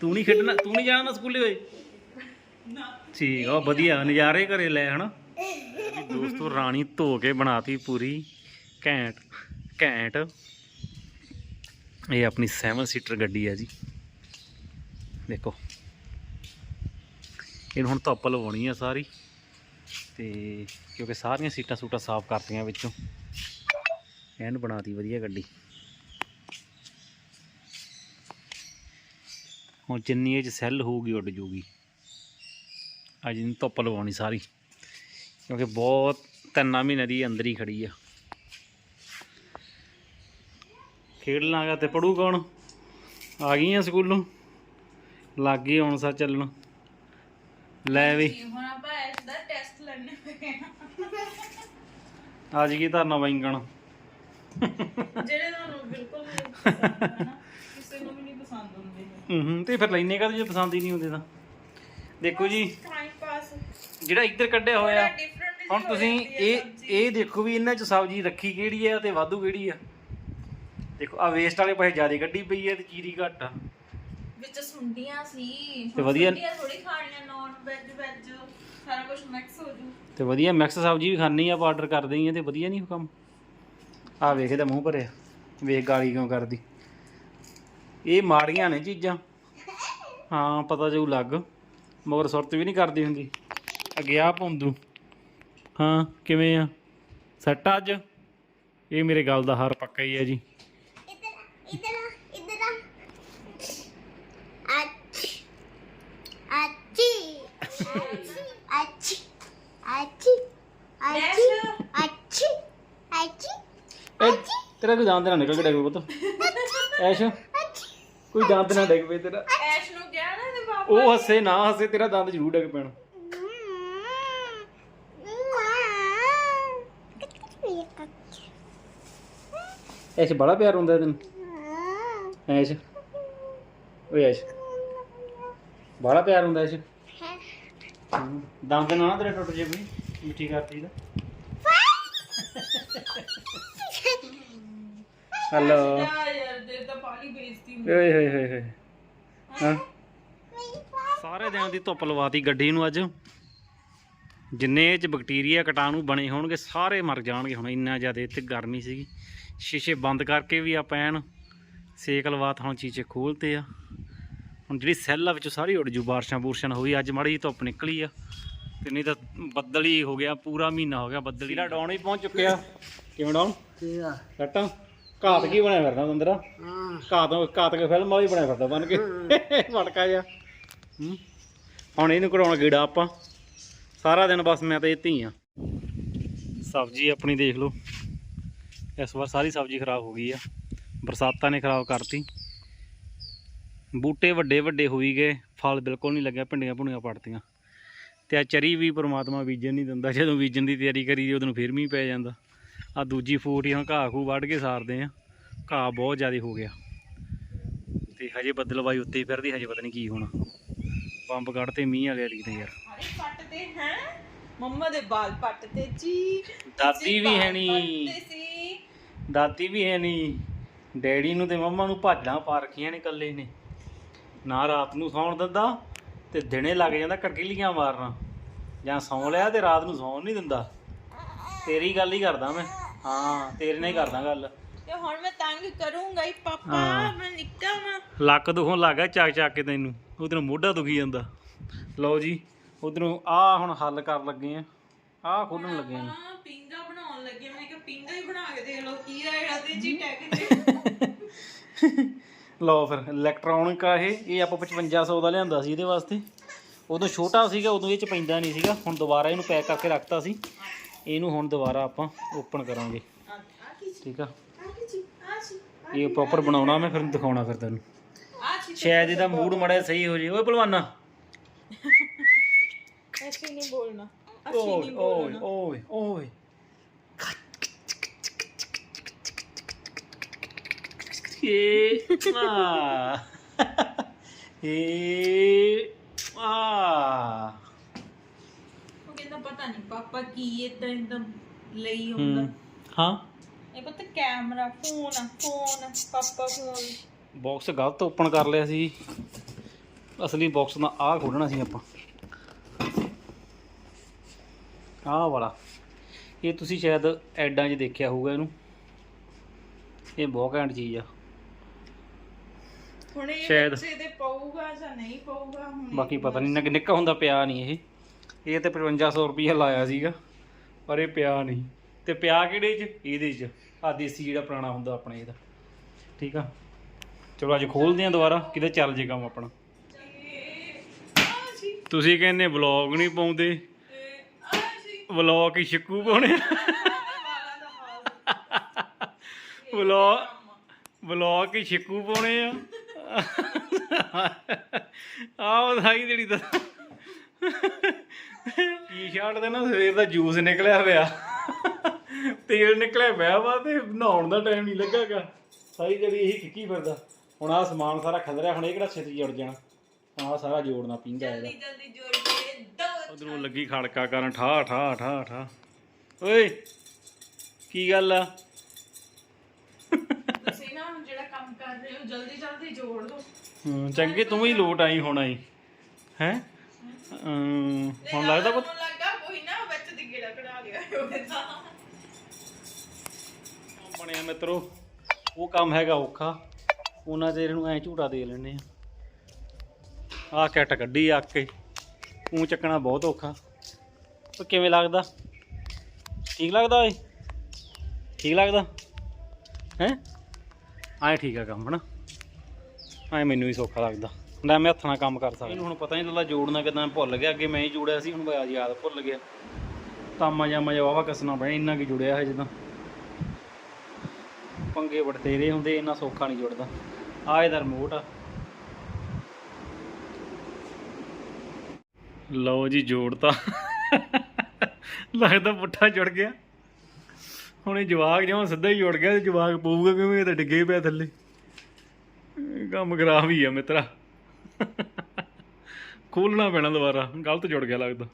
ਤੂੰ ਨਹੀਂ ਖੇਡਣਾ ਤੂੰ ਨਹੀਂ ਜਾਣਾ ਸਕੂਲੇ ਓਏ ਠੀਕ ਆ ਵਧੀਆ ਨਜ਼ਾਰੇ ਘਰੇ ਲੈ ਹਨਾ ਵੀ ਦੋਸਤੋ ਰਾਣੀ ਧੋ ਕੇ ਬਣਾਤੀ ਪੂਰੀ ਘੈਂਟ ਘੈਂਟ ਇਹ ਆਪਣੀ 7 ਸੀਟਰ ਗੱਡੀ ਹੈ ਜੀ ਦੇਖੋ ਇਹਨੂੰ ਹੁਣ ਧੁੱਪ ਲਵਾਉਣੀ ਆ ਸਾਰੀ ਤੇ ਕਿਉਂਕਿ ਸਾਰੀਆਂ ਸੀਟਾਂ ਸੂਟਾਂ ਸਾਫ਼ ਕਰਤੀਆਂ ਵਿੱਚੋਂ ਐਨ ਬਣਾਤੀ ਵਧੀਆ ਗੱਡੀ। ਹੁਣ ਜਿੰਨੀ ਇਹ ਚ ਸੈੱਲ ਹੋਊਗੀ ਉੱਡ ਜੂਗੀ। ਅੱਜ ਇਹਨੂੰ ਧੁੱਪ ਲਵਾਉਣੀ ਸਾਰੀ ਕਿਉਂਕਿ ਬਹੁਤ ਤਿੰਨਾਂ ਮਹੀਨੇ ਦੀ ਅੰਦਰ ਹੀ ਖੜੀ ਆ। ਖੇਡ ਲਾਂਗਾ ਤੇ ਪੜੂ ਕੌਣ? ਆ ਗਈਆਂ ਸਕੂਲੋਂ? ਲੱਗ ਗਈ ਹੁਣ ਸਾ ਚੱਲਣ। ਲੈ ਵੀ। ਹੁਣ ਆਪਾਂ ਇਸ ਦਾ ਟੈਸਟ ਲੈਣੇ ਪਏ ਅੱਜ ਕੀ ਧਰਨਾ ਵੈਂਗਣ? ਜਿਹੜੇ ਤੁਹਾਨੂੰ ਬਿਲਕੁਲ ਨਹੀਂ ਪਸੰਦ ਹਨਾ ਕਿਸੇ ਨੂੰ ਵੀ ਨਹੀਂ ਪਸੰਦ ਹੁੰਦੇ। ਹੂੰ ਤੇ ਫਿਰ ਲੈਨੇ ਕਾ ਜੇ ਪਸੰਦ ਹੀ ਨਹੀਂ ਹੁੰਦੇ ਤਾਂ? ਦੇਖੋ ਜੀ ਟਾਈਮ ਪਾਸ ਜਿਹੜਾ ਇੱਧਰ ਕੱਢਿਆ ਹੋਇਆ ਹੁਣ ਤੁਸੀਂ ਇਹ ਇਹ ਦੇਖੋ ਵੀ ਇਹਨਾਂ ਚ ਸਬਜ਼ੀ ਰੱਖੀ ਕਿਹੜੀ ਆ ਤੇ ਵਾਧੂ ਕਿਹੜੀ ਆ। ਦੇਖੋ ਆ ਵੇਸਟ ਵਾਲੇ ਪਾਸੇ ਜ਼ਿਆਦਾ ਕੱਢੀ ਪਈ ਆ ਤੇ ਚੀਰੀ ਘੱਟ ਆ। ਵਿੱਚ ਸੁੰਡੀਆਂ ਸੀ ਤੇ ਵਧੀਆ- ਸੁੰਡੀਆਂ ਥੋੜੀ ਖਾਣੀਆਂ ਨਾਨ ਵੈਜ ਵੈਜ ਸਾਰਾ ਕੁਝ ਮਿਕਸ ਹੋ ਜੂ। ਤੇ ਵਧੀਆ ਮਿਕਸ ਸਬਜ਼ੀ ਵੀ ਖਾਣੀ ਆ ਆਪਾਂ ਆਰਡਰ ਕਰਦੇ ਹੀ ਆ ਤੇ ਵਧੀਆ ਨਹੀਂ ਕੰਮ। ਆ ਵੇਖ ਇਹਦਾ ਮੂੰਹ ਭਰਿਆ। ਵੇਖ ਗਾਲੀ ਕਿਉਂ ਕਰਦੀ। ਇਹ ਮਾੜੀਆਂ ਨੇ ਚੀਜ਼ਾਂ। ਹਾਂ, ਪਤਾ ਜਾਊ ਲੱਗ। ਮਗਰ ਸੁਰਤ ਵੀ ਨਹੀਂ ਕਰਦੀ ਹੁੰਦੀ। ਅੱਗੇ ਆ ਪੌਂਦੂ। ਹਾਂ, ਕਿਵੇਂ ਆ? ਸੱਟ ਅੱਜ? ਇਹ ਮੇਰੇ ਗੱਲ ਦਾ ਹਾਰ ਪੱਕਾ ਹੀ ਹੈ ਜੀ। ਤੇਰਾ ਕੋਈ ਦੰਦ ਨਾ ਨਿਕਲ ਕੇ ਡਿੱਗ ਪੁੱਤ। ਐਸ਼ ਕੋਈ ਦੰਦ ਨਾ ਡਿੱਗ ਪਏ ਤੇਰਾ। ਐਸ਼ ਨੂੰ ਕਿਹਾ ਨਾ ਤੇ ਬਾਬਾ ਉਹ ਹੱਸੇ ਨਾ ਹੱਸੇ ਤੇਰਾ ਦੰਦ ਜ਼ਰੂਰ ਡਿੱਗ ਪੈਣਾ। ਐਸ਼ ਬੜਾ ਪਿਆਰ ਹੁੰਦਾ ਤੈਨੂੰ। ਐਸ਼ ਓਏ ਐਸ਼। ਬੜਾ ਪਿਆਰ ਹੁੰਦਾ ਐਸ਼। ਦੰਦ ਨਾ ਨਾ ਤੇਰੇ ਟੁੱਟ ਜੇ ਵੀ ਮਿੱਠੀ ਕਰਤੀ ਦਾ ਹੈਲੋ ਯਾਰ ਯਾਰ ਦੇ ਤਾਂ ਪਾਲੀ ਬੇਇੱਜ਼ਤੀ ਹੁੰਦੀ ਓਏ ਹੋਏ ਹੋਏ ਹੋਏ। ਹਾਂ। ਸਾਰੇ ਦਿਨਾਂ ਦੀ ਧੁੱਪ ਲਵਾਤੀ ਗੱਡੀ ਨੂੰ ਅੱਜ। ਜਿੰਨੇ ਇਹ ਚ ਬੈਕਟੀਰੀਆ ਕੀਟਾਣੂ ਬਣੇ ਹੋਣਗੇ ਸਾਰੇ ਮਰ ਜਾਣਗੇ ਹੁਣ ਇੰਨਾ ਜ਼ਿਆਦਾ ਇੱਥੇ ਗਰਮੀ ਸੀਗੀ। ਸ਼ੀਸ਼ੇ ਬੰਦ ਕਰਕੇ ਵੀ ਆਪਾਂ ਐਨ ਸੇਕ ਲਵਾਤ ਹੁਣ ਚੀਚੇ ਖੋਲਤੇ ਆ। ਹੁਣ ਜਿਹੜੀ ਸੈੱਲ ਆ ਵਿੱਚੋਂ ਸਾਰੀ ਉੱਡ ਜੂ ਬਾਰਿਸ਼ਾਂ ਬੂਰਸ਼ਾਂ ਹੋਈ ਅੱਜ ਮਾੜੀ ਜਿਹੀ ਧੁੱਪ ਨਿਕਲੀ ਆ। ਤੇ ਨਹੀਂ ਤਾਂ ਬੱਦਲ ਹੀ ਹੋ ਗਿਆ ਪੂਰਾ ਮਹੀਨਾ ਹੋ ਗਿਆ ਬੱਦਲ ਜਿਹੜਾ ਡਾਉਣ ਹੀ ਪਹੁੰਚ ਚੁੱਕਿਆ? ਕਿਵੇਂ ਡਾਉਣ ਸੱਟਾਂ? ਘਾਤ ਕੀ ਬਣਿਆ ਫਿਰਦਾ ਬੰਦਰਾ ਘਾਤ ਘਾਤ ਕੇ ਫਿਲਮ ਵਾਲੀ ਬਣਿਆ ਫਿਰਦਾ ਬਣ ਕੇ। ਫਟਕਾ ਜਾ ਹੁਣ ਇਹਨੂੰ ਕਢਾਉਣ ਗੇੜਾ ਆਪਾਂ। ਸਾਰਾ ਦਿਨ ਬਸ ਮੈਂ ਤਾਂ ਇੱਥੇ ਹੀ ਆ। ਸਬਜ਼ੀ ਆਪਣੀ ਦੇਖ ਲਓ। ਇਸ ਵਾਰ ਸਾਰੀ ਸਬਜ਼ੀ ਖਰਾਬ ਹੋ ਗਈ ਆ। ਬਰਸਾਤਾਂ ਨੇ ਖਰਾਬ ਕਰਤੀ। ਬੂਟੇ ਵੱਡੇ ਵੱਡੇ ਹੋਈ ਗਏ। ਫਲ ਬਿਲਕੁਲ ਨਹੀਂ ਲੱਗਿਆ ਭਿੰਡੀਆਂ ਭੁੰਡੀਆਂ ਪੜਤੀਆਂ। ਤੇ ਆ ਚਰੀ ਵੀ ਪ੍ਰਮਾਤਮਾ ਬੀਜਣ ਨਹੀਂ ਦਿੰਦਾ। ਜਦੋਂ ਬੀਜਣ ਦੀ ਤਿਆਰੀ ਕਰੀ ਉਦੋਂ ਫੇਰ ਮੀਂਹ ਪੈ ਜਾਂਦਾ। ਆ ਦੂਜੀ ਫੂਟ ਹੀ ਹੁਣ ਘਾਹ ਖੂ ਵੱਢ ਕੇ ਸਾਰਦੇ ਆ। ਘਾਹ ਬਹੁਤ ਜ਼ਿਆਦਾ ਹੋ ਗਿਆ। ਤੇ ਹਜੇ ਬੱਦਲਵਾਈ ਉੱਤੇ ਫਿਰਦੀ ਹਜੇ ਪਤਾ ਨਹੀਂ ਕੀ ਹੋਣਾ। ਬੰਬ ਕੱਢ ਤੇ ਮੀਂਹ ਆ ਗਿਆ ਰੀ ਤੇ ਯਾਰ। ਅਰੇ ਪੱਟ ਤੇ ਹੈ। ਮੰਮਾ ਦੇ ਜੀ। ਦਾਦੀ ਵੀ ਹੈ ਨਹੀਂ ਪੱਟਦੇ ਦਾਦੀ ਵੀ ਹੈ ਨਹੀਂ ਡੈਡੀ ਨੂੰ ਤੇ ਮੰਮਾ ਨੂੰ ਭਾਜਾਂ ਪਾ ਰੱਖੀਆਂ ਨੇ ਇਕੱਲੇ ਨੇ। ਨਾ ਰਾਤ ਨੂੰ ਸੌਣ ਦਿੰਦਾ ਤੇ ਦਿਨੇ ਲੱਗ ਜਾਂਦਾ ਕੜਕੀਲੀਆਂ ਮਾਰਨਾ। ਜਾਂ ਸੌਂ ਲਿਆ ਤੇ ਰਾਤ ਨੂੰ ਸੌਣ ਨਹੀਂ ਦਿੰਦਾ। ਤੇਰੀ ਗੱਲ ਹੀ ਕਰਦਾ ਮੈਂ। ਹਾਂ ਤੇਰੇ ਨਾਲ ਹੀ ਕਰਦਾ ਗੱਲ। ਤੇ ਹੁਣ ਮੈਂ ਤੰਗ ਕਰੂੰਗਾ ਹੀ ਪਾਪਾ ਹਾਂ। ਮੈਂ ਨਿੱਕਾ ਵਾਂ। ਲੱਕ ਦੁਖਣ ਲੱਗਾ ਚੱਕ ਚੱਕ ਕੇ ਤੈਨੂੰ। ਉਧਰੋਂ ਮੋਢਾ ਦੁਖੀ ਜਾਂਦਾ। ਲਓ ਜੀ ਉਧਰੋਂ ਆ ਹੁਣ ਹੱਲ ਕਰਨ ਲੱਗੇ ਆ। ਆ ਖੋਲਣ ਲੱਗੇ ਆ। ਹਾਂ ਪਿੰਗਾ ਬਣਾਉਣ ਲੱਗੇ ਮੈਂ ਕਿਹਾ ਪਿੰਗਾ ਹੀ ਬਣਾ ਕੇ ਦੇ ਲੋ ਕੀ ਆ ਇਹਦਾ ਤੇ ਜੀ ਟੈਗ ਤੇ ਲਓ ਫਿਰ ਇਲੈਕਟ੍ਰੋਨਿਕ ਆ ਇਹ। ਇਹ ਆਪਾਂ 5500 ਦਾ ਲਿਆਂਦਾ ਸੀ ਇਹਦੇ ਵਾਸਤੇ। ਉਦੋਂ ਛੋਟਾ ਸੀਗਾ ਉਦੋਂ ਇਹ ਚ ਪੈਂਦਾ ਨਹੀਂ ਸੀਗਾ। ਹੁਣ ਦੁਬਾਰਾ ਇਹਨੂੰ ਪੈਕ ਕਰਕੇ ਰੱਖਤਾ ਸੀ। ਇਹਨੂੰ ਹੁਣ ਦੁਬਾਰਾ ਆਪਾਂ ਓਪਨ ਕਰਾਂਗੇ। ਠੀਕ ਆ? ਇਹ ਪ੍ਰੋਪਰ ਬਣਾਉਣਾ ਮੈਂ ਫਿਰ ਦਿਖਾਉਣਾ ਫਿਰ ਤੈਨੂੰ। ਸ਼ਾਇਦ ਇਹਦਾ ਮੂਡ ਮੜਿਆ ਸਹੀ ਹੋ ਜੇ ਓਏ ਭਲਵਾਨਾ ਐਸੇ ਨਹੀਂ ਬੋਲਣਾ। ਅਸੀਂ ਓਏ ਨਹੀਂ ਓਏ ਬੋਲਣਾ। ਓਏ ਓਏ ਇਹ ਆ। ਇਹ ਆ। ਕਹਿੰਦਾ ਪਤਾ ਨਹੀਂ ਪਾਪਾ ਕੀ ਇਦਾਂ ਇਦਾਂ ਲਈ ਹੁੰਦਾ ਹੂੰ ਹਾਂ। ਇਹ ਪਤਾ ਕੈਮਰਾ ਫੋਨ ਫੋਨ ਪਾਪਾ ਫੋਨ। ਬਾਕਸ ਗਲਤ ਓਪਨ ਕਰ ਲਿਆ ਸੀ। ਅਸਲੀ ਬਾਕਸ ਦਾ ਆਹ ਖੋਲਣਾ ਸੀ ਆਪਾਂ। ਆਹ ਵਾਲਾ। ਇਹ ਤੁਸੀਂ ਸ਼ਾਇਦ ਐਡਾਂ 'ਚ ਦੇਖਿਆ ਹੋਊਗਾ ਇਹਨੂੰ। ਇਹ ਬਹੁਤ ਘੈਂਟ ਚੀਜ਼ ਆ। ਹੁਣ ਇਹ ਸ਼ਾਇਦ। ਬੱਚੇ ਤੇ ਪਊਗਾ ਜਾਂ ਨਹੀਂ ਪਊਗਾ ਹੁਣ ਇਹ ਬਾਕੀ ਪਤਾ ਨਹੀਂ ਨਿੱਕਾ ਹੁੰਦਾ ਪਿਆ ਨਹੀਂ ਇਹ। ਇਹ ਤੇ 5500 ਰੁਪਏ ਲਾਇਆ ਸੀਗਾ, ਪਰ ਇਹ ਪਿਆ ਨਹੀਂ। ਤੇ ਪਿਆ ਕਿਹੜੇ 'ਚ? ਇਹਦੇ 'ਚ। ਆ ਦੇਸੀ ਜਿਹੜਾ ਪੁਰਾਣਾ ਹੁੰਦਾ ਆਪਣੇ ਇਹਦਾ। ਠੀਕ ਆ? ਚਲੋ ਅੱਜ ਖੋਲਦੇ ਆ ਦੁਬਾਰਾ, ਕਿਤੇ ਚੱਲ ਜੇ ਕੰਮ ਆਪਣਾ। ਤੁਸੀਂ ਕਹਿੰਦੇ ਵਲੌਗ ਨਹੀਂ ਪਾਉਂਦੇ। ਇਹ ਵਲੌਗ ਹੀ ਸ਼ਿੱਕੂ ਪਾਉਣੇ ਵਾਲਾਂ ਵਲੌਗ ਵਲੌਗ ਹੀ ਸ਼ਿੱਕੂ ਪਾਉਣੇ ਆ। ਆਹ ਵਧਾਈ ਜਿਹੜੀ ਦੱਸ ਟੀ-ਸ਼ਰਟ ਦੇ ਨਾ ਸਵੇਰ ਦਾ ਜੂਸ ਨਿਕਲਿਆ ਹੋਇਆ ਤੇਲ ਨਿਕਲਿਆ ਪਿਆ ਵਾ ਤੇ ਨਹਾਉਣ ਦਾ ਟਾਈਮ ਨਹੀਂ ਲੱਗਾਗਾ ਸਾਰੀ ਜਿਹੜੀ ਇਹੀ ਖਿੱਕੀ ਫਿਰਦਾ। ਹੁਣ ਆਹ ਸਮਾਨ ਸਾਰਾ ਖਦਰਿਆ ਹੁਣ ਇਹ ਕਿਹੜਾ ਛੇਤੀ ਜੁੜ ਜਾਣਾ? ਆਹ ਸਾਰਾ ਜੋੜਨਾ ਪੀਂਦਾ ਇਹਦਾ। ਜਲਦੀ ਜਲਦੀ ਜੋੜ ਕੇ ਦੋ ਉਧਰੋਂ ਲੱਗੀ ਖੜਕਾ ਕਰਨ ਠਾ ਠਾ ਠਾ ਠਾ ਓਏ ਕੀ ਗੱਲ ਆ? ਤੁਸੀਂ ਨਾ ਹੁਣ ਜਿਹੜਾ ਕੰਮ ਕਰ ਰਹੇ ਹੋ ਜਲਦੀ ਜਲਦੀ ਜੋੜ ਦੋ। ਚੰਗੇ ਤੂੰ ਹੀ ਲੋਟ ਆਈ ਹੁਣ ਆਈ ਹੈ? ਹੁਣ ਲੱਗਦਾ ਪੁੱਤ? ਮੈਨੂੰ ਲੱਗਾ ਕੋਈ ਨਾ ਵਿੱਚ ਦੀ ਗੇੜਾ ਕਢਾ ਲਿਆ ਹੋਵੇ ਤਾਂ। ਬਣਿਆ ਮਿੱਤਰੋ ਉਹ ਕੰਮ ਹੈਗਾ ਔਖਾ। ਉਹਨਾਂ ਚਿਰ ਨੂੰ ਐ ਝੂਟਾ ਦੇ ਲੈਣੇ ਆ। ਆਹ ਕਿੱਟ ਕੱਢੀ ਆ ਕੇ ਉਹ ਚੱਕਣਾ ਬਹੁਤ ਔਖਾ। ਉਹ ਕਿਵੇਂ ਲੱਗਦਾ? ਠੀਕ ਲੱਗਦਾ ਓਏ? ਠੀਕ ਲੱਗਦਾ? ਹੈ? ਐ ਠੀਕ ਆ ਕੰਮ ਹਨਾ? ਐ ਮੈਨੂੰ ਵੀ ਸੌਖਾ ਲੱਗਦਾ। ਲੈ ਮੈਂ ਹੱਥ ਨਾਲ ਕੰਮ ਕਰ ਸਕਦਾ। ਇਹਨੂੰ ਹੁਣ ਪਤਾ ਨਹੀਂ ਲੱਲਾ ਜੋੜਨਾ ਕਿਦਾਂ ਭੁੱਲ ਗਿਆ, ਅੱਗੇ ਮੈਂ ਹੀ ਜੋੜਿਆ ਸੀ, ਹੁਣ ਮੈਂ ਯਾਦ ਭੁੱਲ ਗਿਆ। ਤਾਮਾ ਜਾਮਾ ਜਵਾਵਾ ਕਸਣਾ ਪਿਆ, ਇੰਨਾ ਕੀ ਜੁੜਿਆ ਹੈ ਜਿੱਦਾਂ ਪੰਗੇ ਬਟੇਰੇ ਹੁੰਦੇ, ਇੰਨਾ ਸੌਖਾ ਨਹੀਂ ਜੁੜਦਾ। ਆ ਇਹਦਾ ਰਿਮੋਟ ਆ। ਲਓ ਜੀ, ਜੋੜਤਾ। ਲੱਗਦਾ ਪੁੱਠਾ ਜੁੜ ਗਿਆ। ਹੁਣ ਇਹ ਜਵਾਗ ਜਿਵੇਂ ਸਿੱਧਾ ਹੀ ਜੁੜ ਗਿਆ, ਤੇ ਜਵਾਗ ਪਊਗਾ ਕਿਵੇਂ ਇਹ ਤਾਂ ਡਿੱਗੇ ਪਿਆ ਥੱਲੇ। ਕੰਮ ਖਰਾਬ ਹੀ ਆ ਮਿੱਤਰਾ। ਖੋਲਣਾ ਪੈਣਾ ਦੁਬਾਰਾ ਗਲਤ ਜੁੜ ਗਿਆ ਲੱਗਦਾ।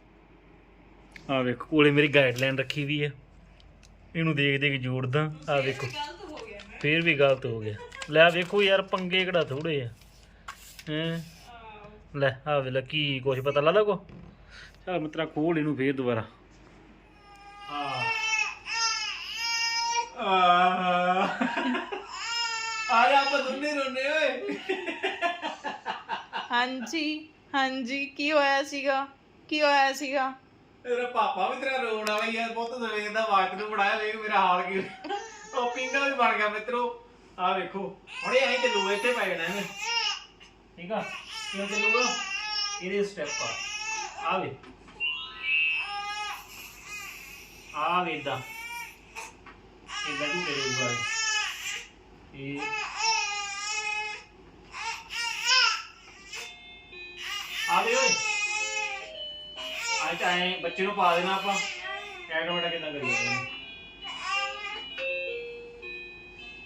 ਆ ਵੇਖੋ ਕੋਲੇ ਮੇਰੀ ਗਾਈਡਲਾਈਨ ਰੱਖੀ ਵੀ ਆ ਇਹਨੂੰ ਦੇਖ ਦੇਖ ਜੋੜਦਾ ਆ ਵੇਖੋ। ਹੋ ਫੇਰ ਵੀ ਗਲਤ ਹੋ ਗਿਆ। ਲੈ ਵੇਖੋ ਯਾਰ ਪੰਗੇ ਕਿਹੜਾ ਥੋੜੇ ਆ। ਹੈ? ਲੈ ਆ ਵੇਲਾ ਕੀ ਕੁਛ ਪਤਾ ਲੱਗਦਾ ਕੋ। ਚਲ ਮਿੱਤਰਾ ਖੋਲ ਇਹਨੂੰ ਫੇਰ ਦੁਬਾਰਾ। ਆ ਆ ਆ ਜਾ ਆਪਾਂ ਦੋਨੇ ਰੋਨੇ ਓਏ। ਹਾਂਜੀ ਹਾਂਜੀ, ਕੀ ਹੋਇਆ ਸੀਗਾ? ਕੀ ਹੋਇਆ ਸੀਗਾ? ਤੇਰਾ ਪਾਪਾ ਵੀ ਤੇਰਾ ਰੋਣ ਵਾਲਾ ਹੀ ਪੁੱਤ ਸਵੇਰ ਦਾ ਵਾਟ ਨੂੰ ਬਣਾਇਆ ਵੇਖ ਮੇਰਾ ਹਾਲ ਕੀ ਉਹ ਪਿੰਗਾ ਵੀ ਬਣ ਗਿਆ ਮਿੱਤਰੋ। ਆ ਵੇਖੋ, ਹੁਣੇ ਐਂ ਚੱਲੂ ਇੱਥੇ ਪੈ ਜਾਣਾ ਇਹਨੇ। ਠੀਕ ਆ? ਕਿਉਂ ਚੱਲੂਗਾ? ਇਹਦੇ ਸਟੈਪ ਆ। ਆ ਵੇ ਆ ਵੇ ਇਦਾਂ ਇਦਾਂ ਨੂੰ ਕਰੇਗਾ ਇਹ ਆ ਵੇ ਓਏ। ਅੱਜ ਤਾਂ ਐਂ ਬੱਚੇ ਨੂੰ ਪਾ ਦੇਣਾ ਆਪਾਂ। ਐਟੋਮੈਟਿਕ ਕਿੱਦਾਂ ਕਰੀ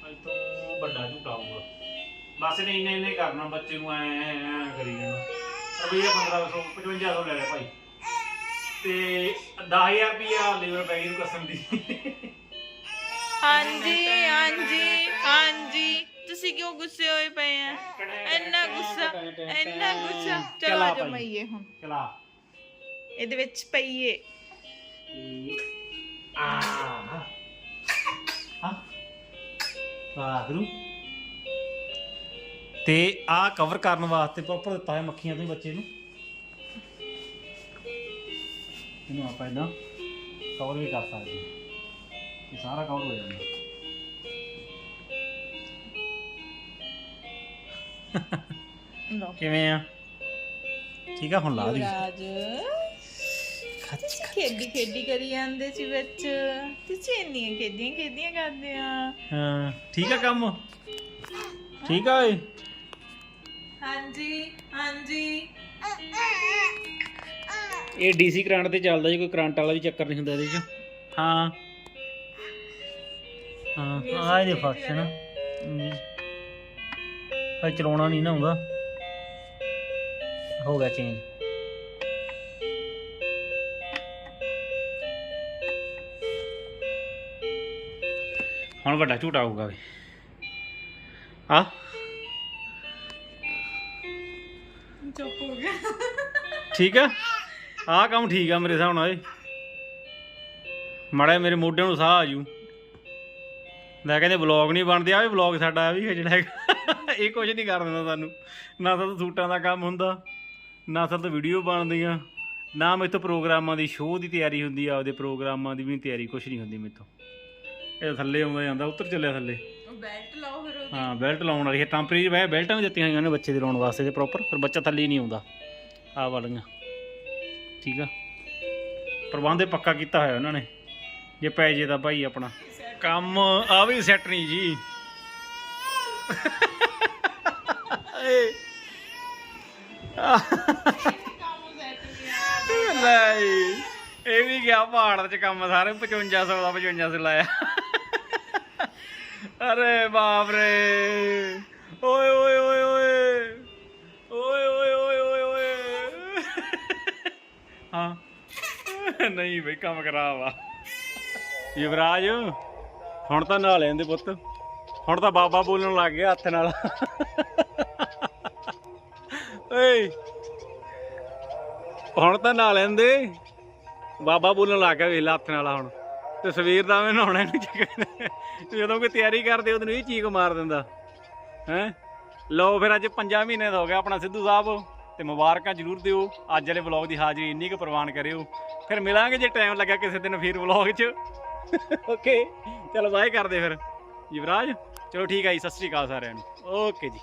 ਅੱਜ ਤੋਂ ਵੱਡਾ ਝੂਟਾ ਬਸ ਇਹਨੇ ਇੰਨੇ ਇੰਨੇ ਕਰਨਾ ਬੱਚੇ ਨੂੰ, ਐ ਐ ਕਰੀ ਜਾਣਾ। ਰੁਪਈਆ 1500 5500 ਲੈ ਲਿਆ ਭਾਈ। ਤੇ 10000 ਰੁਪਈਆ ਲੇਬਰ ਪੈ ਗਈ ਨੂੰ ਕਸਮ ਦੀ। ਹਾਂਜੀ ਹਾਂਜੀ ਹਾਂਜੀ। ਤੁਸੀਂ ਕਿਉਂ ਗੁੱਸੇ ਹੋਏ ਪਏ ਆ? ਇੰਨਾ ਗੁੱਸਾ ਇੰਨਾ ਗੁੱਸਾ। ਚਲੋ ਚਲਾ ਆ ਜਾਓ ਭਾਈ। ਮਈਏ ਹੁਣ। ਚਲਾ। ਇਹਦੇ ਵਿੱਚ ਪਈਏ। ਆ। ਹਾਂ। ਵਾਹਿਗੁਰੂ। ਤੇ ਆ ਕਵਰ ਕਰਨ ਵਾਸਤੇ ਪ੍ਰੋਪਰ ਦਿੱਤਾ ਹੈ ਮੱਖੀਆਂ ਤੋਂ ਹੀ ਬੱਚੇ ਨੂੰ। ਇਹਨੂੰ ਆਪਾਂ ਇਦਾਂ ਕਵਰ ਵੀ ਕਰ ਸਕਦੇ ਹਾਂ। ਇਹ ਸਾਰਾ ਕਵਰ ਹੋ ਜਾਂਦਾ। ਲਓ। ਕਿਵੇਂ ਆ? ਠੀਕ ਆ ਹੁਣ ਲਾ ਦੀ। ਰਾਜ ਖੇਡੀ ਖੇਡੀ ਕਰੀ ਜਾਂਦੇ ਸੀ ਵਿੱਚ। ਤੁਸੀਂ ਇੰਨੀਆਂ ਖੇਡੀਆਂ ਖੇਡੀਆਂ ਕਰਦੇ ਆ। ਹਾਂ ਠੀਕ ਆ ਕੰਮ? ਠੀਕ ਆ ਓਏ। ਹਾਂਜੀ ਹਾਂਜੀ। ਇਹ ਡੀਸੀ ਕਰੰਟ ਤੇ ਚੱਲਦਾ ਜੀ ਕੋਈ ਕਰੰਟ ਵਾਲਾ ਵੀ ਚੱਕਰ ਨਹੀਂ ਹੁੰਦਾ ਇਹਦੇ 'ਚ। ਹਾਂ। ਹਾਂ ਆ ਇਹਦੇ ਫੰਕਸ਼ਨ ਹਾਂ ਚਲਾਉਣਾ ਨਹੀਂ ਨਾ ਹੁੰਦਾ ਹੋ ਗਿਆ ਚੇਂਜ ਹੁਣ ਵੱਡਾ ਝੂਟਾ ਆਊਗਾ ਵੀ। ਆ। ਚੁੱਪ ਹੋ ਗਿਆ। ਠੀਕ ਆ? ਆਹ ਕੰਮ ਠੀਕ ਆ ਮੇਰੇ ਹਿਸਾਬ ਨਾਲ ਏ ਮੜਾ ਮੇਰੇ ਮੋਢਿਆਂ ਨੂੰ ਸਾਹ ਆ ਜੂ। ਲੈ ਕਹਿੰਦੇ ਵਲੌਗ ਨਹੀਂ ਬਣਦੇ ਆ ਵੀ ਵਲੌਗ ਸਾਡਾ ਆ ਵੀ ਜਿਹੜਾ ਹੈਗਾ। ਇਹ ਕੁਝ ਨਹੀਂ ਕਰ ਦਿੰਦਾ ਸਾਨੂੰ। ਨਾ ਤਾਂ ਸੂਟਾਂ ਦਾ ਕੰਮ ਹੁੰਦਾ ਨਾ ਤਾਂ ਵੀਡੀਓ ਬਣਦੀਆਂ ਨਾ ਮੇਥੋਂ ਪ੍ਰੋਗਰਾਮਾਂ ਦੀ ਸ਼ੋਅ ਦੀ ਤਿਆਰੀ ਹੁੰਦੀ ਆ ਆਪਦੇ ਪ੍ਰੋਗਰਾਮਾਂ ਦੀ ਵੀ ਤਿਆਰੀ ਕੁਝ ਨਹੀਂ ਹੁੰਦੀ ਮੇਥੋਂ। ਇਹ ਥੱਲੇ ਆਉਂਦਾ ਜਾਂਦਾ ਉੱਤਰ ਚੱਲਿਆ ਥੱਲੇ। ਬੈਲਟ ਲਾਓ ਫਿਰ ਉਹਦੀ। ਹਾਂ ਬੈਲਟ ਲਾਉਣ ਵਾਲੀ ਹੈ ਟੈਂਪਰੇਰੀ ਵੈ ਬੈਲਟਾਂ ਵੀ ਦਿੱਤੀਆਂ ਹੋਈਆਂ ਨੇ ਬੱਚੇ ਦੇ ਲਾਉਣ ਵਾਸਤੇ ਤੇ ਪ੍ਰੋਪਰ ਪਰ ਬੱਚਾ ਥੱਲੇ ਹੀ ਨਹੀਂ ਆਉਂਦਾ। ਆਹ ਵਾਲੀਆਂ। ਠੀਕ ਆ? ਪ੍ਰਬੰਧ ਇਹ ਪੱਕਾ ਕੀਤਾ ਹੋਇਆ ਉਹਨਾਂ ਨੇ। ਜੇ ਪੈ ਜੇ ਤਾਂ ਭਾਈ ਆਪਣਾ। ਕੰਮ ਆ ਵੀ ਸੈੱਟ ਨਹੀਂ ਜੀ। ਏ ਲੈ ਇਹ ਵੀ ਗਿਆ ਪਹਾੜ ਚ ਕੰਮ ਸਾਰੇ 5500 ਦਾ 5500 ਲਾਇਆ। ਅਰੇ ਬਾਪ ਰੇ। ਓਏ ਓਏ ਓਏ ਓਏ। ਓਏ ਓਏ ਓਏ ਓਏ ਓਏ। ਹਾਂ। ਨਹੀਂ ਬਈ, ਕੰਮ ਖਰਾਬ ਆ। ਯੁਵਰਾਜ, ਹੁਣ ਤਾਂ ਨਹਾ ਲੈਂਦੇ ਪੁੱਤ। ਹੁਣ ਤਾਂ ਬਾਬਾ ਬੋਲਣ ਲੱਗ ਗਿਆ ਹੱਥ ਨਾਲ। ਓਏ। ਹੁਣ ਤਾਂ ਨਹਾ ਲੈਂਦੇ। ਬਾਬਾ ਬੋਲਣ ਲੱਗ ਗਿਆ ਵੇਲਾ ਹੱਥ ਨਾਲ ਹੁਣ। ਤੇ ਸਵੇਰ ਦਾ ਮੈਂ ਨਹਾਉਣਾ ਨਹੀਂ ਚਾਹੀਦਾ ਜਦੋਂ ਕੋਈ ਤਿਆਰੀ ਕਰਦੇ ਉਹਨੂੰ ਇਹ ਚੀਕ ਮਾਰ ਦਿੰਦਾ। ਹੈ? ਲਓ ਫਿਰ ਅੱਜ 5 ਮਹੀਨੇ ਦਾ ਹੋ ਗਿਆ ਆਪਣਾ ਸਿੱਧੂ ਸਾਹਿਬ। ਤੇ ਮੁਬਾਰਕਾਂ ਜ਼ਰੂਰ ਦਿਓ। ਅੱਜ ਵਾਲੇ ਵਲੌਗ ਦੀ ਹਾਜ਼ਰੀ ਇੰਨੀ ਕੁ ਪ੍ਰਵਾਨ ਕਰਿਓ। ਫਿਰ ਮਿਲਾਂਗੇ ਜੇ ਟਾਈਮ ਲੱਗਾ ਕਿਸੇ ਦਿਨ ਫਿਰ ਵਲੌਗ 'ਚ। ਓਕੇ। ਚਲੋ ਬਾਏ ਕਰਦੇ ਫਿਰ। ਯੁਵਰਾਜ, ਚਲੋ ਠੀਕ ਆ ਜੀ, ਸਤਿ ਸ੍ਰੀ ਅਕਾਲ ਸਾਰਿਆਂ ਨੂੰ। ਓਕੇ ਜੀ।